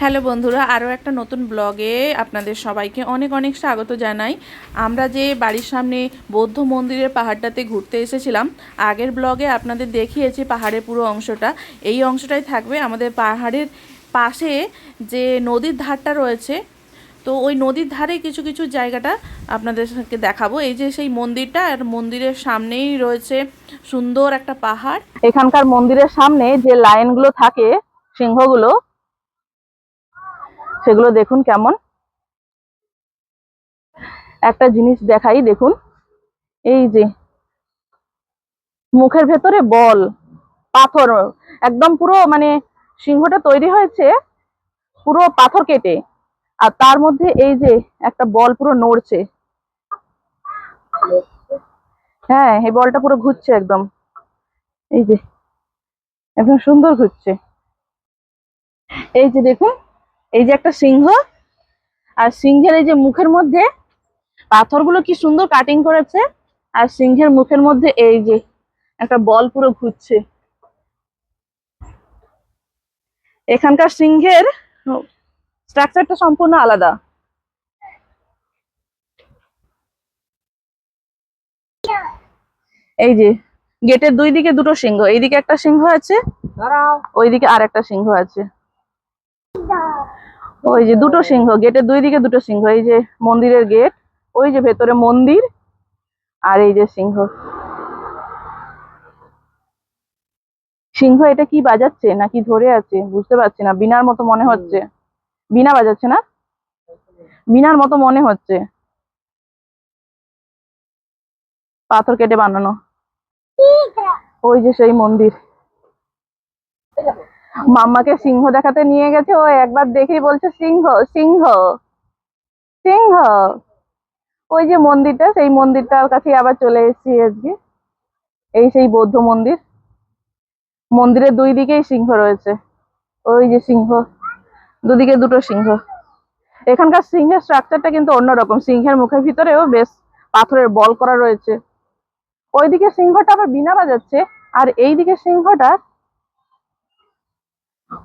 Hello বন্ধুরা, আরও একটা নতুন ব্লগে আপনাদের সবাইকে অনেক অনেক স্বাগত জানাই। আমরা যে বাড়ির সামনে বৌদ্ধ মন্দিরের পাহাড়টাতে ঘুরতে এসেছিলাম, আগের ব্লগে আপনাদের দেখিয়েছি পাহাড়ের পুরো অংশটা। এই অংশটাই থাকবে আমাদের পাহাড়ের পাশে যে নদীর ধারটা রয়েছে। তো ওই নদীর ধারে কিছু কিছু জায়গাটা আপনাদেরকে দেখাবো। এই যে সেই মন্দিরটা, আর মন্দিরের সামনেই রয়েছে সুন্দর একটা পাহাড়। এখানকার মন্দিরের সামনে যে লাইনগুলো থাকে, সিংহগুলো সেগুলো দেখুন কেমন। একটা জিনিস দেখাই, দেখুন। এই যে, মুখের ভেতরে বল, পাথর, একদম পুরো মানে সিংহটা তৈরি হয়েছে পুরো পাথর কেটে। আর তার মধ্যে এই যে, একটা বল পুরো নড়ছে। হ্যাঁ এই বলটা পুরো ঘুরছে একদম। এই যে, একদম সুন্দর ঘুরছে। এই যে, দেখুন এই যে একটা সিংহ আর সিংহের এই যে মুখের মধ্যে পাথরগুলো কি সুন্দর কাটিং করেছে আর সিংহের মুখের মধ্যে এই যে একটা বল পুরো ঘুরছে। এখানকার সিংহের স্ট্রাকচারটা সম্পূর্ণ আলাদা। এই যে গেটের দুই দিকে দুটো সিংহ এইদিকে একটা সিংহ আছে ওইদিকে আর একটা সিংহ আছে। ওই যে দুটো সিংহ, গেটের দুই দিকে দুটো সিংহ, এই যে মন্দিরের গেট, ওই যে ভেতরে মন্দির আর এই যে সিংহ। সিংহ এটা কি বাজাচ্ছে নাকি ধরে আছে? বুঝতে পারছি না, বিনার মতো মনে হচ্ছে। বিনা বাজাচ্ছে না? বিনার মতো মনে হচ্ছে। পাথর কেটে বানানো। ওই যে সেই মন্দির। মাম্মাকে সিংহ দেখাতে নিয়ে গেছে, ও একবার দেখেই বলছে, সিংহ সিংহ সিংহ। ওই যে মন্দিরটা, সেই মন্দিরটার কাছে আবার চলে এসেছি আজকে। এই সেই বৌদ্ধ মন্দির। মন্দিরের দুই দিকেই সিংহ রয়েছে। ওই যে সিংহ, দুদিকে দুটো সিংহ। এখানকার সিংহের স্ট্রাকচারটা কিন্তু অন্যরকম। সিংহের মুখের ভিতরেও বেশ পাথরের বল করা রয়েছে। ওইদিকে সিংহটা আবার বিনা বাজাচ্ছে, আর এইদিকে সিংহটা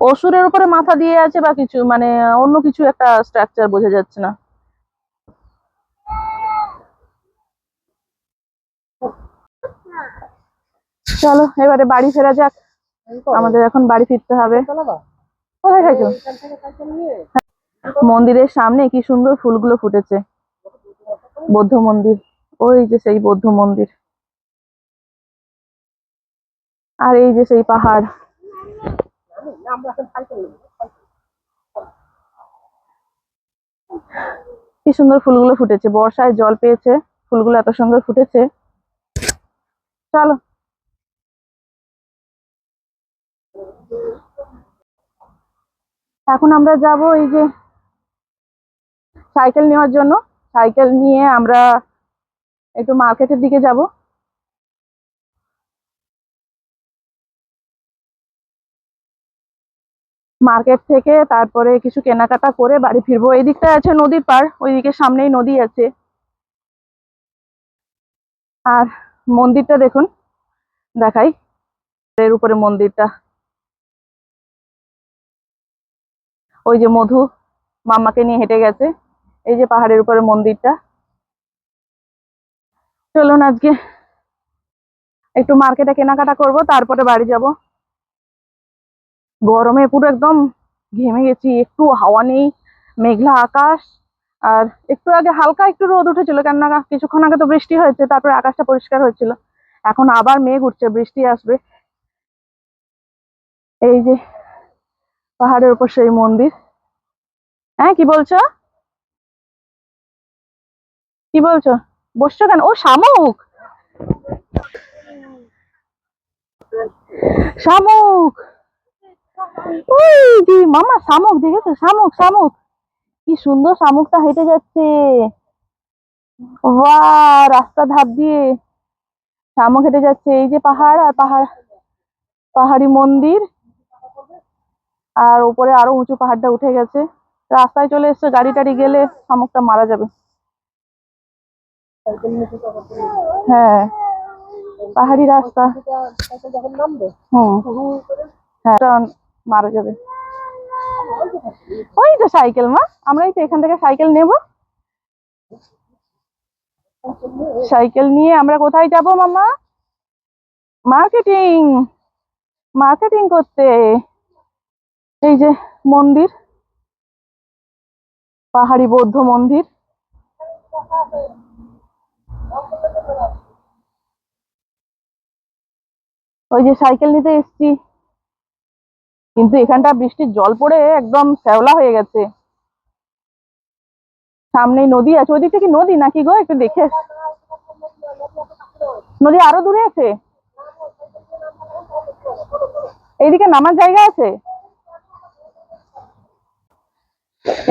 অসুরের উপরে মাথা দিয়ে আছে বা কিছু মানে অন্য কিছু একটা স্ট্রাকচার বোঝা যাচ্ছে না। চলো, এবারে বাড়ি ফেরা যাক। আমাদের এখন বাড়ি ফিরতে হবে। কোথায় থাকো মন্দিরের সামনে কি সুন্দর ফুলগুলো ফুটেছে। বৌদ্ধ মন্দির। ওই যে সেই বৌদ্ধ মন্দির। আর এই যে সেই পাহাড়। কি সুন্দর ফুলগুলো ফুটেছে। বর্ষায় জল পেয়েছে, ফুলগুলো এত সুন্দর ফুটেছে। চলো। এখন আমরা যাব এই যে সাইকেল নেওয়ার জন্য। সাইকেল নিয়ে আমরা একটু মার্কেটের দিকে যাব। মার্কেট থেকে তারপরে কিছু কেনাকাটা করে বাড়ি ফিরবো। এই দিকটা আছে নদীর পার ওইদিকে সামনেই নদী আছে। আর মন্দিরটা দেখুন, দেখাই। এর উপরে মন্দিরটা। ওই যে মধু মাম্মাকে নিয়ে হেঁটে গেছে, এই যে পাহাড়ের উপরে মন্দিরটা। চলুন আজকে একটু মার্কেটে কেনাকাটা করব, তারপরে বাড়ি যাব। গরমে পুরো একদম ঘেমে গেছি, একটু হাওয়া নেই, মেঘলা আকাশ, আর একটু আগে হালকা একটু রোদ উঠেছিল, কেননা কিছুক্ষণ আগে তো বৃষ্টি হয়েছে, তারপরে আকাশটা পরিষ্কার হয়েছিল। এখন আবার মেঘ উঠছে, বৃষ্টি আসবে। এই যে পাহাড়ের উপর সেই মন্দির। হ্যাঁ কি বলছো? কি বলছো? বসছো কেন? ও শামুক! শামুক! ওই যে মামা শামুক দেখেছ? শামুক শামুক। কি সুন্দর শামুকটা হেঁটে যাচ্ছে। বাহ রাস্তা ধাপ দিয়ে শামুক হেঁটে যাচ্ছে। এই যে পাহাড়, আর পাহাড়, পাহাড়ি মন্দির। আর উপরে আরও উঁচু পাহাড়টা উঠে গেছে। রাস্তায় চলে এসছে, গাড়ি টাড়ি গেলে শামুকটা মারা যাবে। হ্যাঁ পাহাড়ি রাস্তা। হুম। হ্যাঁ। মারা যাবে। ওই তো সাইকেল মা, আমরাই তো এখান থেকে সাইকেল নেব। সাইকেল নিয়ে আমরা কোথায় যাব মামা? মার্কেটিং মার্কেটিং করতে। এই যে মন্দির, পাহাড়ি বৌদ্ধ মন্দির। ওই যে সাইকেল নিতে এসছি। কিন্তু এখানটা বৃষ্টির জল পড়ে একদম শ্যাওলা হয়ে গেছে। সামনেই নদী আছে, ওইদিকটা কি নদী নাকি গো? একটু দেখে নদী আরও দূরে আছে? এইদিকে নামার জায়গা আছে?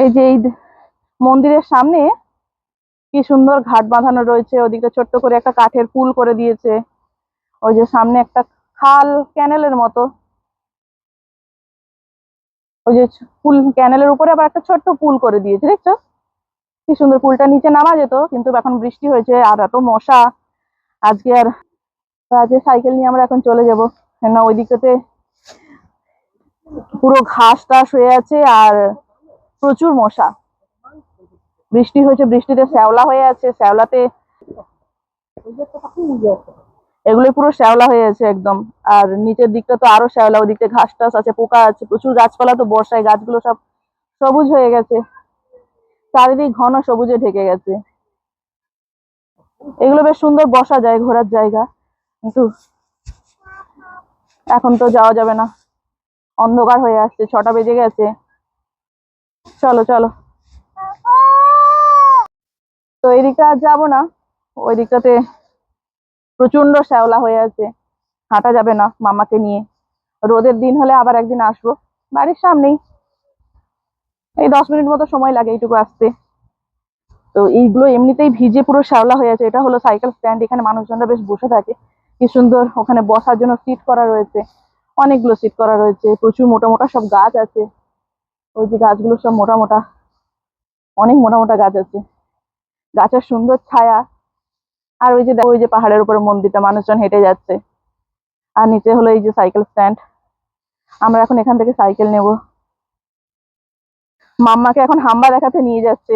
এই যে এই মন্দিরের সামনে কি সুন্দর ঘাট বাঁধানো রয়েছে ওদিকে ছোট্ট করে একটা কাঠের পুল করে দিয়েছে। ওই যে সামনে একটা খাল ক্যানেলের মতো। ওই যে পুল ক্যানেলের উপরে আবার একটা ছোট্ট পুল করে দিয়েছে, দেখছ? কি সুন্দর পুলটা নিচে নামা যেত, কিন্তু এখন বৃষ্টি হয়েছে আর এত মশা। আজকে আর আজকে সাইকেল নিয়ে আমরা এখন চলে যাব। কেননা ওই দিকটাতে পুরো ঘাস টাস হয়ে আছে আর প্রচুর মশা। বৃষ্টি হয়েছে, বৃষ্টিতে শ্যাওলা হয়ে আছে, শ্যাওলাতে এগুলো পুরো শ্যাওলা হয়ে আছে একদম। আর নিচের দিকটা তো আরও শ্যাওলা ওদিকে ঘাস টাস আছে, পোকা আছে, প্রচুর গাছপালা তো বর্ষায়, গাছগুলো সব সবুজ হয়ে গেছে। চারিদিক ঘন সবুজে ঢেকে গেছে। এগুলো বেশ সুন্দর বসা যায়, ঘোরার জায়গা। কিন্তু এখন তো যাওয়া যাবে না। অন্ধকার হয়ে আসছে, ছটা বেজে গেছে। চলো চলো। তো এই দিকটা আর যাব না। ওই দিকটাতে প্রচণ্ড শ্যাওলা হয়ে আছে। হাঁটা যাবে না মামাকে নিয়ে। রোদের দিন হলে আবার একদিন আসব। বাড়ির সামনেই। এই দশ মিনিট মতো সময় লাগে এইটুকু আসতে। তো এইগুলো এমনিতেই ভিজে পুরো শ্যাওলা হয়ে আছে। এটা হলো সাইকেল স্ট্যান্ড এখানে মানুষজনরা বেশ বসে থাকে। কি সুন্দর ওখানে বসার জন্য সিট করা রয়েছে। অনেকগুলো সিট করা রয়েছে। প্রচুর মোটা মোটা সব গাছ আছে। ওই যে গাছগুলো সব মোটা মোটা। অনেক মোটা মোটা গাছ আছে। গাছের সুন্দর ছায়া। আর ওই যে ওই যে পাহাড়ের উপরে মন্দিরটা, মানুষজন হেঁটে যাচ্ছে। আর নিচে হলো এই যে সাইকেল স্ট্যান্ড। আমরা এখন এখান থেকে সাইকেল নেব। মাম্মাকে এখন হাম্বা দেখাতে নিয়ে যাচ্ছে।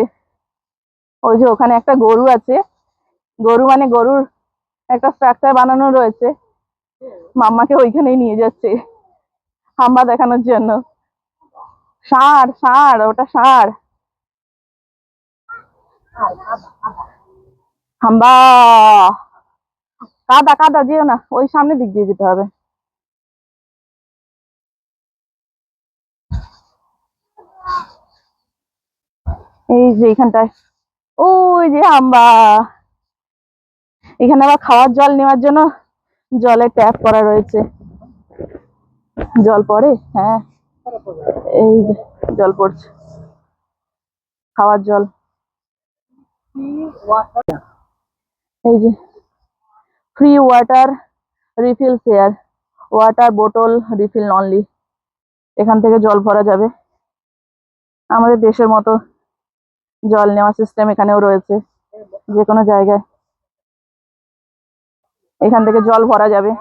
ওই যে ওখানে একটা গরু আছে। গরু মানে গরুর একটা স্ট্রাকচার বানানো রয়েছে। মাম্মাকে ওইখানেই নিয়ে যাচ্ছে হাম্বা দেখানোর জন্য। ষাঁড় ষাঁড় ওটা ষাঁড় হাম্বা। কাদা কাদা, যেও না, ওই সামনের দিক দিয়ে যেতে হবে। এই যে এইখানটায় ওই যে হাম্বা। এখানে আবার খাওয়ার জল নেওয়ার জন্য জলে ট্যাপ করা রয়েছে। জল পড়ে? হ্যাঁ। এই যে, জল পড়ছে। খাওয়ার জল। এই যে free water refill share water বোতল রিফিল অনলি এখান থেকে জল ভরা যাবে। আমাদের দেশের মতো জল নেওয়া সিস্টেম এখানেও রয়েছে যে কোনো জায়গায়। এখান থেকে জল ভরা যাবে।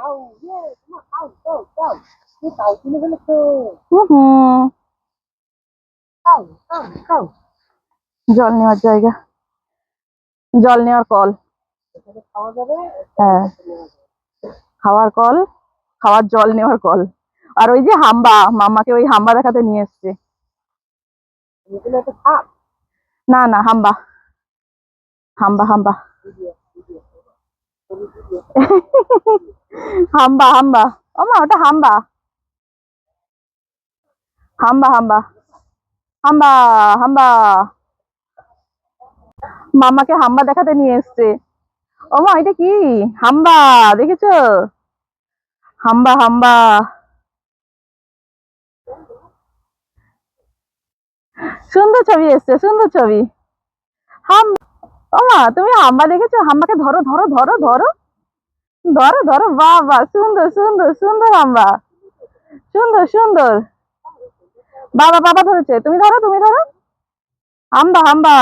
জল নেওয়ার জায়গা। জল নেওয়ার কল। হ্যাঁ। খাওয়ার কল খাওয়ার জল নেওয়ার কল। আর ওই যে হাম্বা মামাকে ওই হাম্বা দেখাতে নিয়ে এসছে। না না হাম্বা। হাম্বা হাম্বা। হাম্বা হাম্বা। ও মা ওটা হাম্বা। হাম্বা হাম্বা। হাম্বা হাম্বা। মামাকে হাম্বা দেখাতে নিয়ে এসছে। ও মা এটা কি? হাম্বা, দেখেছ? হাম্বা হাম্বা। সুন্দর ছবি এসছে, সুন্দর ছবি। হাম ও মা তুমি হাম্বা দেখেছ? হাম্বাকে ধরো ধরো ধরো ধরো। ধরো ধরো বাহ বাহ সুন্দর সুন্দর সুন্দর হাম্বা। সুন্দর সুন্দর। বাবা বাবা ধরেছে। তুমি ধরো তুমি ধরো। হাম্বা হাম্বা।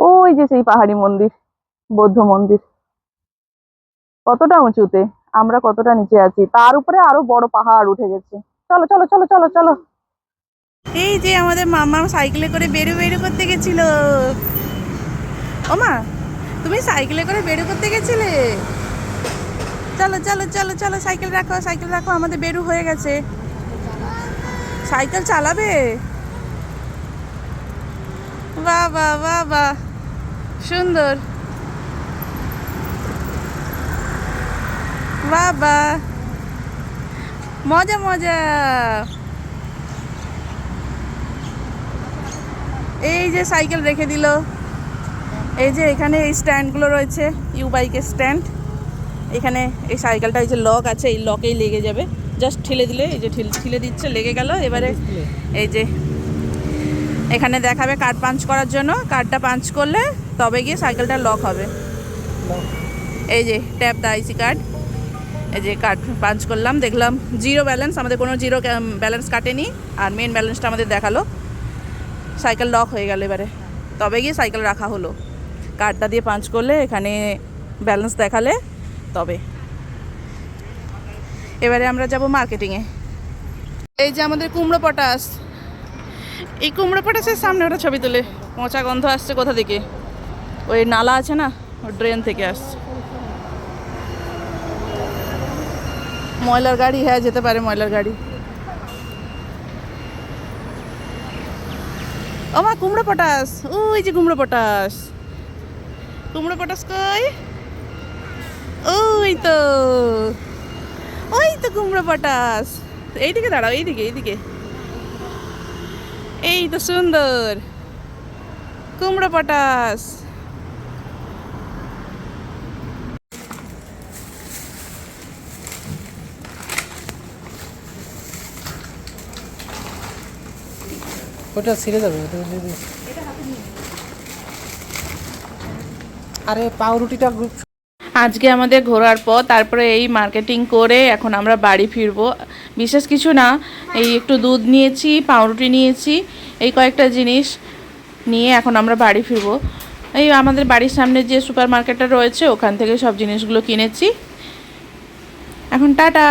ওই যে সেই পাহাড়ি মন্দির, বৌদ্ধ মন্দির। কতটা উঁচুতে, আমরা কতটা নিচে আছি। তার উপরে আরও বড় পাহাড় উঠে গেছে। চলো চলো চলো চলো চলো। এই যে আমাদের মামা সাইকেলে করে বেরু বেরু করতে গেছিল। ও মা, তুমি সাইকেলে করে বেরু করতে গেছিলে? চলো চলো চলো চলো, সাইকেল রাখো সাইকেল রাখো, আমাদের বেরু হয়ে গেছে। সাইকেল চালাবে? বাহ বাহ বাহ সুন্দর। বাহ মজা মজা। এই যে সাইকেল রেখে দিল। এই যে এখানে এই স্ট্যান্ডগুলো রয়েছে ইউ বাইকের স্ট্যান্ড। এখানে এই সাইকেলটা, এই যে লক আছে, এই লকেই লেগে যাবে। জাস্ট ঠেলে দিলে, এই যে ঠিল- ঠেলে দিচ্ছে, লেগে গেল। এবারে এই যে এখানে দেখাবে কার্ড পাঞ্চ করার জন্য। কার্ডটা পাঞ্চ করলে তবে গিয়ে সাইকেলটা লক হবে। এই যে ট্যাপ দা আইসি কার্ড এই যে কার্ড পাঞ্চ করলাম দেখলাম জিরো ব্যালেন্স আমাদের কোনো জিরো ব্যালেন্স কাটেনি। আর মেন ব্যালেন্সটা আমাদের দেখাল। সাইকেল লক হয়ে গেল এবারে। তবে গিয়ে সাইকেল রাখা হলো। কার্ডটা দিয়ে পাঞ্চ করলে এখানে ব্যালেন্স দেখালে তবে। এবারে আমরা যাব মার্কেটিংয়ে এই যে আমাদের কুমড়ো পটাশ। এই কুমড়ো পটাশের সামনে ওটা ছবি তুলে। পচা গন্ধ আসছে কোথা থেকে? ওই নালা আছে না, ওই ড্রেন থেকে আসছে। ময়লার গাড়ি হ্যাঁ যেতে পারে ময়লার গাড়ি। মা, কুমড়ো পটাশ। ওই যে কুমড়ো পটাশ। কুমড়ো পটাশ কই? ওই তো। ওই তো কুমড়ো পটাশ। এইদিকে দাঁড়াও, এইদিকে এইদিকে। এই তো সুন্দর। কুমড়ো পটাশ। ওটা ছিঁড়ে যাবে আরে পাউরুটিটা গ্রুপ আজকে আমাদের ঘোরার পর তারপরে এই মার্কেটিং করে এখন আমরা বাড়ি ফিরবো। বিশেষ কিছু না, এই একটু দুধ নিয়েছি, পাউরুটি নিয়েছি, এই কয়েকটা জিনিস নিয়ে এখন আমরা বাড়ি ফিরবো। এই আমাদের বাড়ির সামনে যে সুপার মার্কেটটা রয়েছে, ওখান থেকে সব জিনিসগুলো কিনেছি। এখন টাটা!